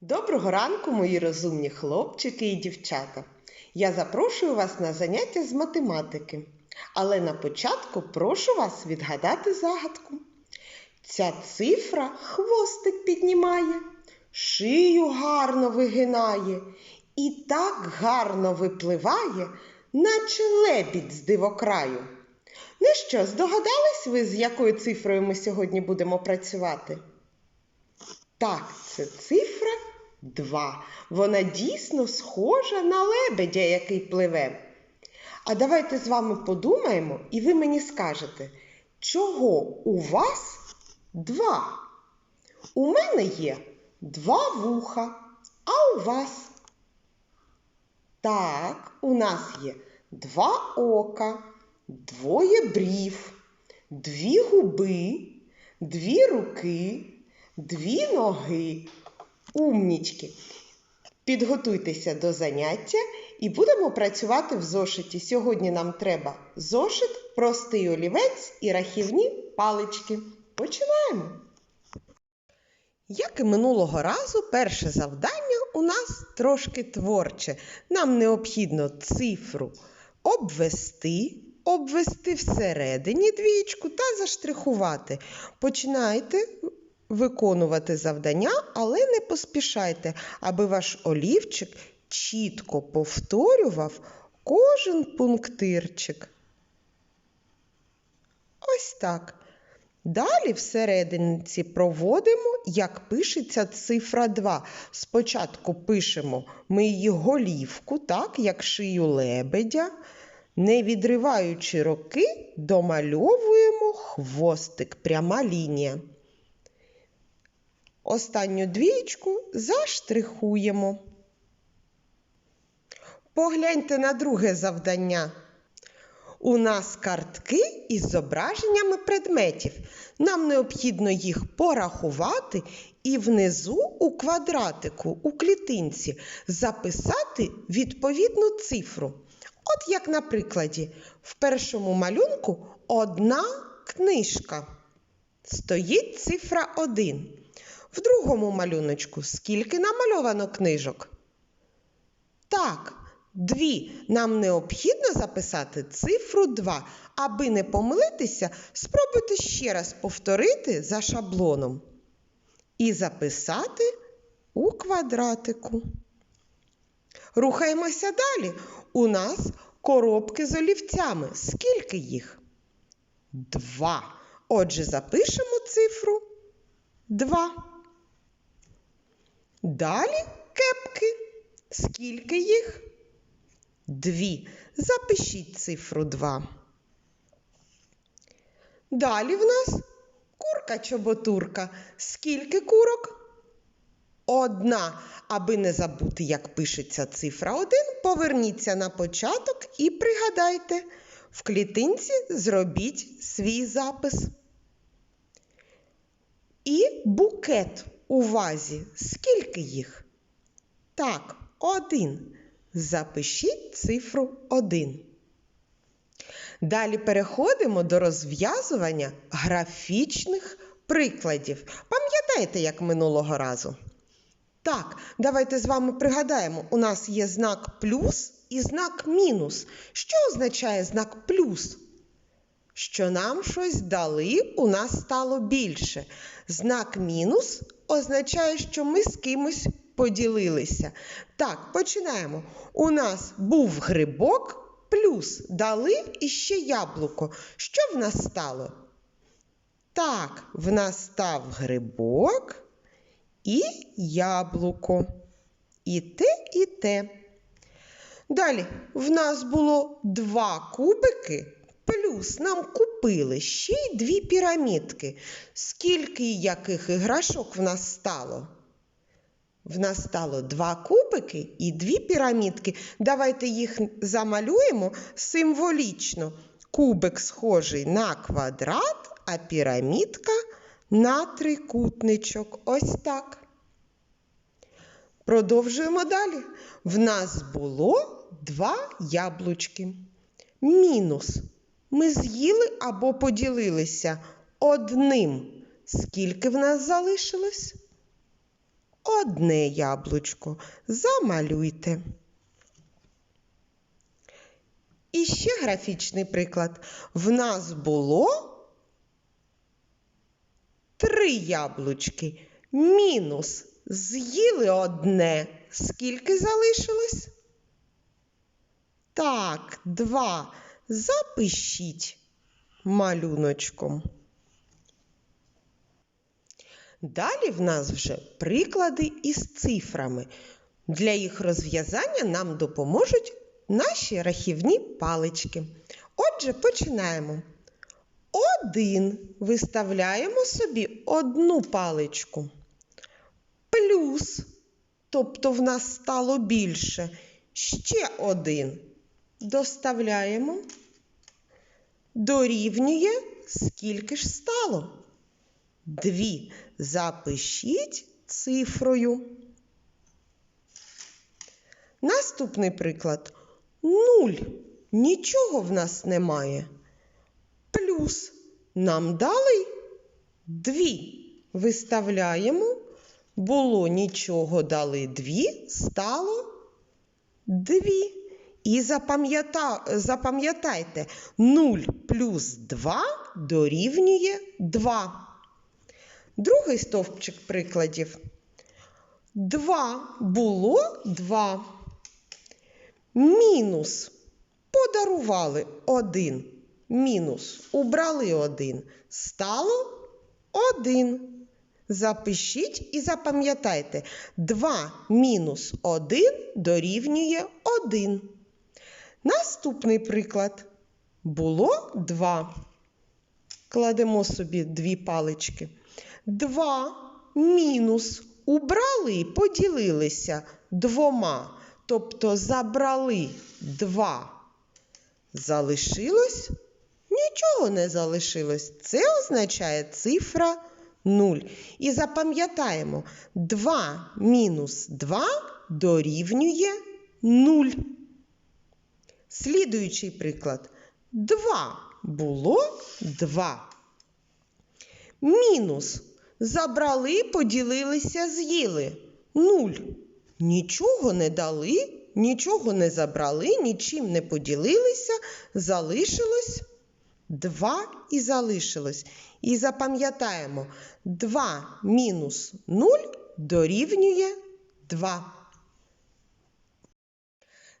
Доброго ранку, мої розумні хлопчики і дівчата. Я запрошую вас на заняття з математики. Але на початку прошу вас відгадати загадку. Ця цифра хвостик піднімає, шию гарно вигинає і так гарно випливає, наче лебідь з дивокраю. Ну що, здогадались ви, з якою цифрою ми сьогодні будемо працювати? Так, це цифра 2. Вона дійсно схожа на лебедя, який пливе. А давайте з вами подумаємо, і ви мені скажете, чого у вас два? У мене є два вуха, а у вас? Так, у нас є два ока, двоє брів, дві губи, дві руки, дві ноги. Умнічки. Підготуйтеся до заняття і будемо працювати в зошиті. Сьогодні нам треба зошит, простий олівець і рахівні палички. Починаємо. Як і минулого разу, перше завдання у нас трошки творче. Нам необхідно цифру обвести, обвести всередині двічку та заштрихувати. Починайте виконувати завдання, але не поспішайте, аби ваш олівчик чітко повторював кожен пунктирчик. Ось так. Далі всерединці проводимо, як пишеться цифра 2. Спочатку пишемо ми її голівку, так, як шию лебедя. Не відриваючи роки, домальовуємо хвостик, пряма лінія. Останню двічку заштрихуємо. Погляньте на друге завдання. У нас картки із зображеннями предметів. Нам необхідно їх порахувати і внизу у квадратику, у клітинці записати відповідну цифру. От як на прикладі, в першому малюнку одна книжка. Стоїть цифра 1. В другому малюночку скільки намальовано книжок? Так, дві. Нам необхідно записати цифру 2. Аби не помилитися, спробуйте ще раз повторити за шаблоном і записати у квадратику. Рухаємося далі. У нас коробки з олівцями. Скільки їх? Два. Отже, запишемо цифру 2. Далі кепки. Скільки їх? Дві. Запишіть цифру 2. Далі в нас курка-чоботурка. Скільки курок? Одна. Аби не забути, як пишеться цифра 1, поверніться на початок і пригадайте. В клітинці зробіть свій запис. І букет у вазі. Скільки їх? Так, один. Запишіть цифру 1. Далі переходимо до розв'язування графічних прикладів. Пам'ятаєте, як минулого разу? Так, давайте з вами пригадаємо, у нас є знак плюс і знак мінус. Що означає знак плюс? Що нам щось дали, у нас стало більше. Знак мінус означає, що ми з кимось поділилися. Так, починаємо. У нас був грибок, плюс дали іще яблуко. Що в нас стало? Так, в нас став грибок і яблуко. І те, і те. Далі в нас було два кубики, плюс нам купили ще й дві пірамідки. Скільки яких іграшок в нас стало? В нас стало два кубики і дві пірамідки. Давайте їх замалюємо символічно. Кубик схожий на квадрат, а пірамідка на трикутничок. Ось так. Продовжуємо далі. В нас було два яблучки. Мінус. Ми з'їли або поділилися одним. Скільки в нас залишилось? одне яблучко. Замалюйте. І ще графічний приклад. В нас було три яблучки. Мінус з'їли одне. Скільки залишилось? Так, два. Запишіть малюночком. Далі в нас вже приклади із цифрами. Для їх розв'язання нам допоможуть наші рахівні палички. Отже, починаємо. Один виставляємо собі одну паличку. Плюс, тобто в нас стало більше. Ще один. Доставляємо. Дорівнює, скільки ж стало? Дві. Запишіть цифрою. Наступний приклад. Нуль. Нічого в нас немає. Плюс нам дали дві. Виставляємо. Було нічого дали дві, стало дві. І запам'ята... запам'ятайте, 0 плюс 2 дорівнює 2. Другий стовпчик прикладів. 2 було 2. Мінус подарували 1. Мінус убрали 1. Стало 1. Запишіть і запам'ятайте. 2 мінус 1 дорівнює 1. Наступний приклад. Було 2. Кладемо собі дві палички. 2 мінус убрали і поділилися двома. Тобто забрали 2. Залишилось? Нічого не залишилось. Це означає цифра 0. І запам'ятаємо, 2 мінус 2 дорівнює 0. Слідуючий приклад. 2 було 2. Мінус. Забрали, поділилися, з'їли. 0. Нічого не дали, нічого не забрали, нічим не поділилися, залишилось 2 і залишилось. І запам'ятаємо, 2 мінус 0 дорівнює 2.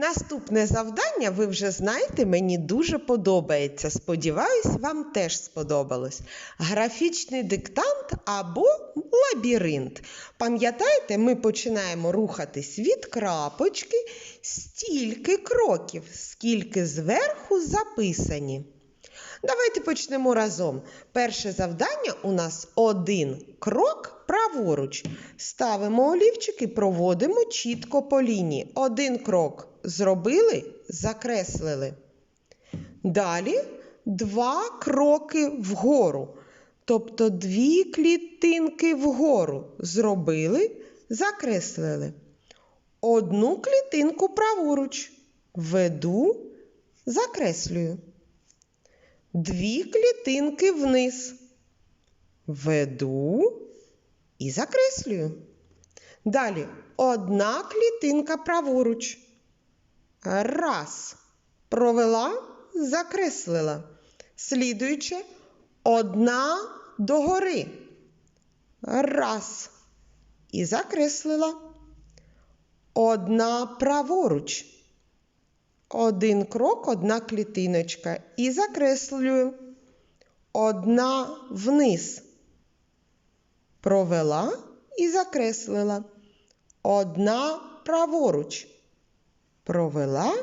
Наступне завдання, ви вже знаєте, мені дуже подобається. Сподіваюсь, вам теж сподобалось. Графічний диктант або лабіринт. Пам'ятаєте, ми починаємо рухатись від крапочки стільки кроків, скільки зверху записані. Давайте почнемо разом. Перше завдання у нас один крок праворуч. Ставимо олівчик і проводимо чітко по лінії. Один крок зробили, закреслили. Далі два кроки вгору. Тобто дві клітинки вгору зробили, закреслили. Одну клітинку праворуч. Веду, закреслюю. Дві клітинки вниз. Веду і закреслюю. Далі одна клітинка праворуч. Раз. Провела, закреслила. Слідуючи, одна догори. Раз. І закреслила. Одна праворуч. Один крок, одна клітиночка. І закреслюю. Одна вниз. Провела і закреслила. Одна праворуч. Провела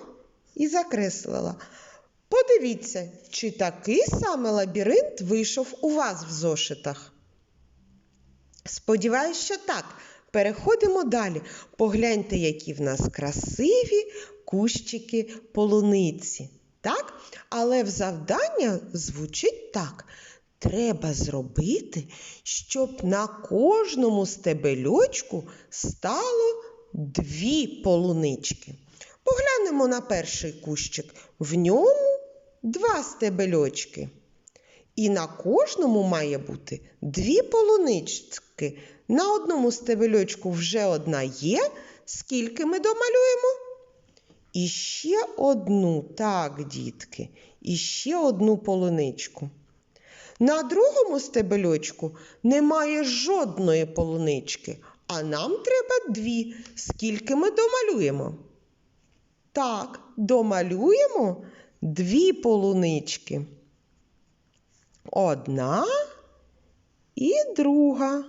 і закреслила. Подивіться, чи такий саме лабіринт вийшов у вас в зошитах. Сподіваюсь, що так. Переходимо далі. Погляньте, які в нас красиві кущики полуниці. Так? Але в завдання звучить так. Треба зробити, щоб на кожному стебельочку стало дві полунички. Поглянемо на перший кущик. В ньому два стебельочки. І на кожному має бути дві полунички. На одному стебельочку вже одна є. Скільки ми домалюємо? І ще одну, так, дітки, і ще одну полуничку. На другому стебельочку немає жодної полунички, а нам треба дві. Скільки ми домалюємо? Так, домалюємо дві полунички. Одна і друга.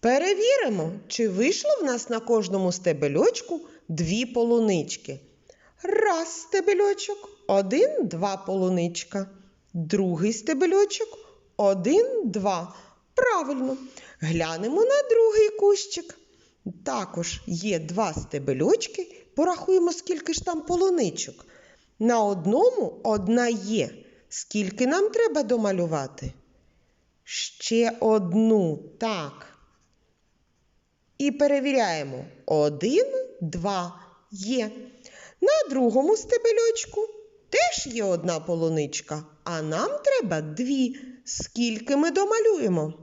Перевіримо, чи вийшло в нас на кожному стебельочку дві полунички. Раз стебельочок, один, два полуничка. Другий стебельочок, один, два. Правильно. Глянемо на другий кущик. Також є два стебельочки. Порахуємо, скільки ж там полуничок. На одному одна є. Скільки нам треба домалювати? Ще одну, так. І перевіряємо. Один, два є. На другому стебельочку теж є одна полуничка, а нам треба дві. Скільки ми домалюємо?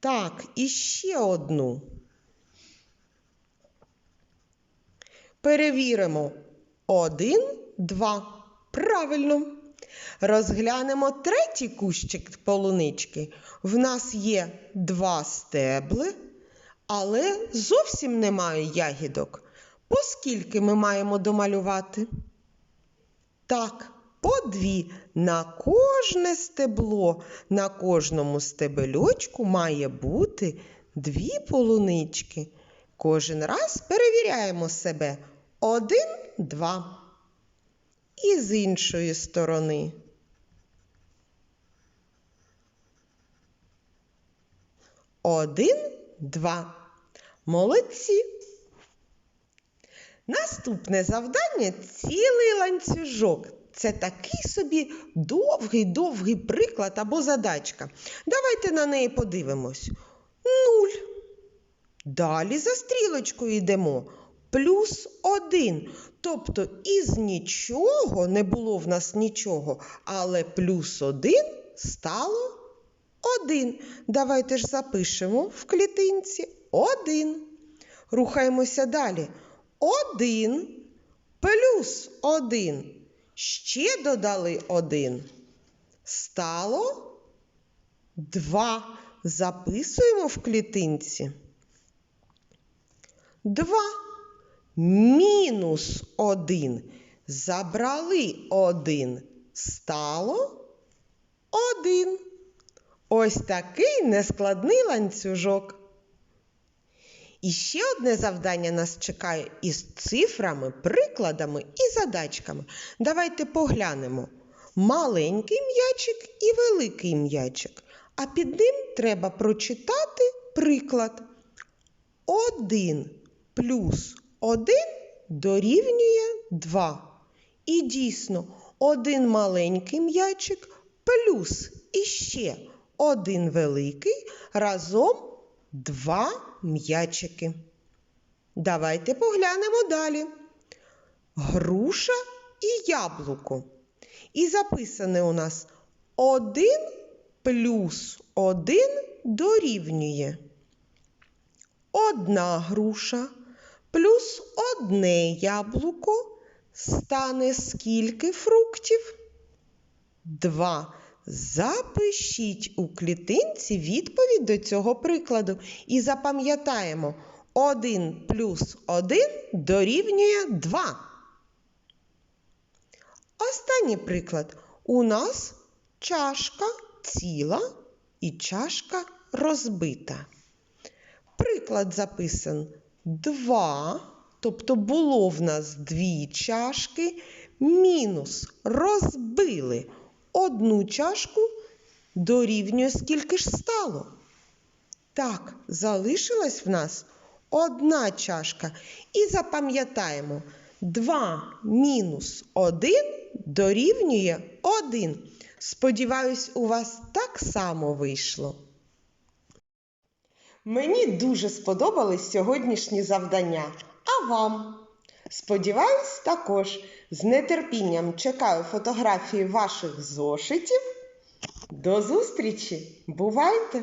Так, і ще одну. Перевіримо. Один, два. Правильно. Розглянемо третій кущик полунички. В нас є два стебли, але зовсім немає ягідок. Поскільки ми маємо домалювати? Так, по дві. На кожне стебло, на кожному стебельочку має бути дві полунички. Кожен раз перевіряємо себе. Один, два. І з іншої сторони. Один, два. Молодці. Наступне завдання цілий ланцюжок. Це такий собі довгий-довгий приклад або задачка. Давайте на неї подивимось. Нуль. Далі за стрілочкою йдемо. Плюс один. Тобто із нічого не було в нас нічого, але плюс один стало один. Давайте ж запишемо в клітинці один. Рухаємося далі. Один плюс один. Ще додали один. Стало два. Записуємо в клітинці. Два. Мінус один. Забрали один. Стало один. Ось такий нескладний ланцюжок. І ще одне завдання нас чекає із цифрами, прикладами і задачками. Давайте поглянемо. Маленький м'ячик і великий м'ячик. А під ним треба прочитати приклад. Один плюс один дорівнює два. І дійсно, один маленький м'ячик плюс іще один великий разом два м'ячики. Давайте поглянемо далі. Груша і яблуко. І записане у нас 1 плюс 1 дорівнює. Одна груша плюс одне яблуко стане скільки фруктів? Два. Запишіть у клітинці відповідь до цього прикладу і запам'ятаємо 1 плюс 1 дорівнює 2. Останній приклад. У нас чашка ціла і чашка розбита. Приклад записан 2, тобто було в нас дві чашки, мінус розбили одну чашку дорівнює скільки ж стало? Так, залишилась в нас одна чашка. І запам'ятаємо, 2 мінус 1 дорівнює 1. Сподіваюсь, у вас так само вийшло. Мені дуже сподобались сьогоднішні завдання. А вам? Сподіваюсь, також з нетерпінням чекаю фотографії ваших зошитів. До зустрічі! Бувайте!